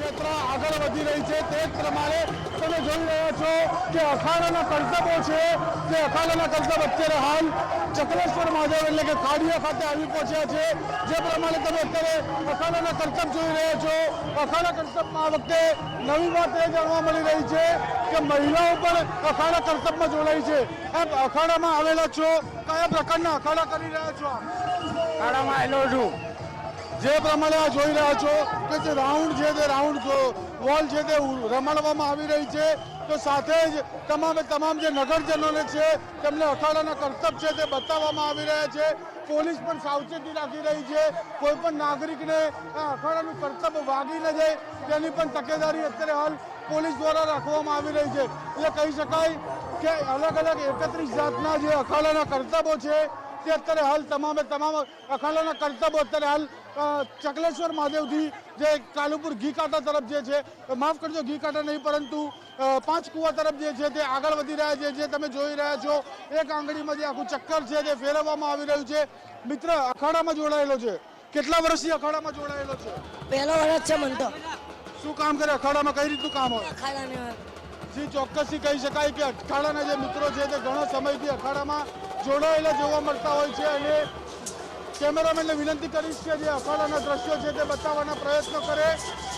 ક્ષેત્ર આગળ વધી રહી છે. તે જ પ્રમાણે તમે જોઈ રહ્યા છો કે અખાડાના કરતબો છે. તે અખાડાના કરતબ અત્યારે હાલ ચક્રેશ્વર મહાદેવ એટલે કે કાડિયા ખાતે આવી પહોંચ્યા છે. જે પ્રમાણે તમે અત્યારે અખાડાના કરતબ જોઈ રહ્યા છો. અખાડા કરતબમાં આ વખતે નવી વાત એ જાણવા મળી રહી છે કે મહિલાઓ પણ અખાડા કરતબમાં જોડાઈ છે. આપ અખાડામાં આવેલા છો. કયા પ્રકારના અખાડા કરી રહ્યા છો અખાડામાં આવેલો છું જે પ્રમાણે આ જોઈ રહ્યા છો કે જે રાઉન્ડ છે તે રાઉન્ડ વોલ છે તે રમાડવામાં આવી રહી છે, તો સાથે જ તમામે તમામ જે નગરજનોને છે, તેમને અખાડાના કર્તવ્ય છે તે બતાવવામાં આવી રહ્યા છે. પોલીસ પણ સાવચેતી રાખી રહી છે. કોઈ પણ નાગરિકને આ અખાડાનું કરતબ વાગી ન જાય, તેની પણ તકેદારી અત્યારે હાલ પોલીસ દ્વારા રાખવામાં આવી રહી છે. એટલે કહી શકાય કે અલગ અલગ એકત્રીસ જાતના જે અખાડાના કર્તવ્યો છે તે અત્યારે હાલ તમામે તમામ અખાડાના કરતબો અત્યારે હાલ ચકલેશ્વર મહાદેવથી જે કાલુપુર ઘી કાંટા તરફ જે છે માફ કરજો ઘી કાંટા નહીં પરંતુ પાંચ કુવા તરફ જે છે તે આગળ વધી રહ્યા છે જે તમે જોઈ રહ્યા છો એક આંગળીમાં જે આખું ચક્કર છે તે ફેરવવામાં આવી રહ્યું છે. મિત્ર અખાડામાં જોડાયેલો છે. કેટલા વર્ષથી અખાડામાં જોડાયેલો છે? પહેલો વર્ષ છે મન તો. શું કામ કરે? અખાડામાં કઈ રીતનું કામ હોય? ખાડાને જી ચોક્કસથી કહી શકાય કે અખાડાના જે મિત્રો છે તે ઘણા સમયથી અખાડામાં જોડાયેલા જોવા મળતા હોય છે અને કેમેરામેનને વિનંતી કરીશ કે જે અખાડાના દ્રશ્યો છે તે બતાવવાના પ્રયત્નો કરે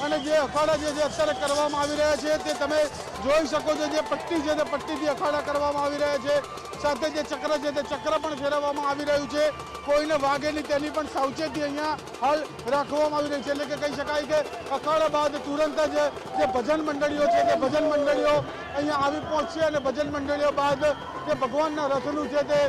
અને જે અખાડા જે અત્યારે કરવામાં આવી રહ્યા છે તે તમે જોઈ શકો છો જે પટ્ટી છે તે પટ્ટીથી અખાડા કરવામાં આવી રહ્યા છે. સાથે જે ચક્ર છે તે ચક્ર પણ ફેરવવામાં આવી રહ્યું છે. કોઈને વાગે નહીં, તેની પણ સાવચેતી અહીંયા હાલ રાખવામાં આવી રહી છે. એટલે કે કહી શકાય કે અખાડા બાદ તુરંત જ જે ભજન મંડળીઓ છે તે ભજન મંડળીઓ અહીંયા આવી પહોંચશે અને ભજન મંડળીઓ બાદ જે ભગવાનના રથનું છે તે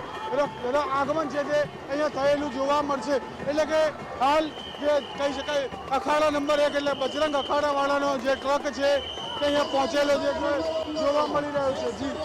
આગમન છે તે અહીંયા થયેલું જોવા મળશે. એટલે કે હાલ જે કહી શકાય અખાડા નંબર એક, એટલે બજરંગ અખાડાવાળાનો જે ટ્રક છે તે અહીંયા પહોંચેલો છે જોવા મળી રહ્યો છે. જી.